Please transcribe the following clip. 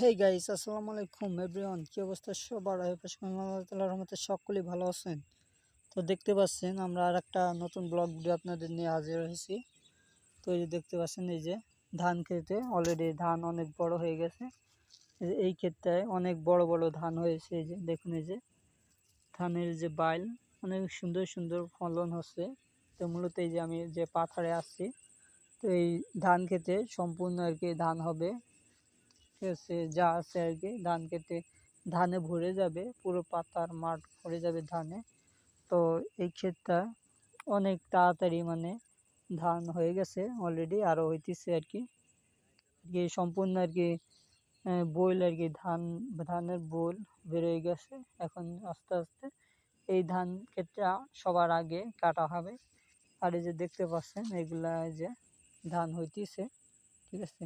Hey guys আসসালামু আলাইকুম everyone কি অবস্থা? সবার আল্লাহ রহমতে সকলেই ভালো আছেন। তো দেখতে পাচ্ছেন, আমরা আর একটা নতুন ব্লগ ভিডিও আপনাদের নিয়ে হাজির হয়েছি। তো এই যে দেখতে পাচ্ছেন, এই যে ধান খেতে অলরেডি ধান অনেক বড় হয়ে গেছে। এই ক্ষেতটায় অনেক বড় বড় ধান হয়েছে। এই যে দেখুন, এই যে ধানের যে বাইল, অনেক সুন্দর সুন্দর ফলন হচ্ছে। তো মূলত এই যে আমি যে পাথারে আসছি তো এই ধান খেতে সম্পূর্ণ আর কি ধান হবে। আছে যা আছে আর কি ধান কেটে ধানে ভরে যাবে, পুরো পাতার মাঠ ভরে যাবে ধানে। তো এই ক্ষেতটা অনেক তাড়াতাড়ি মানে ধান হয়ে গেছে অলরেডি আরও হইতেছে আর কি কি সম্পূর্ণ আর কি বইল আর কি ধান, ধানের বোল বেরোয় গেছে। এখন আস্তে আস্তে এই ধান ক্ষেতটা সবার আগে কাটা হবে। আর এই যে দেখতে পাচ্ছেন, এগুলা যে ধান হইতেছে, ঠিক আছে?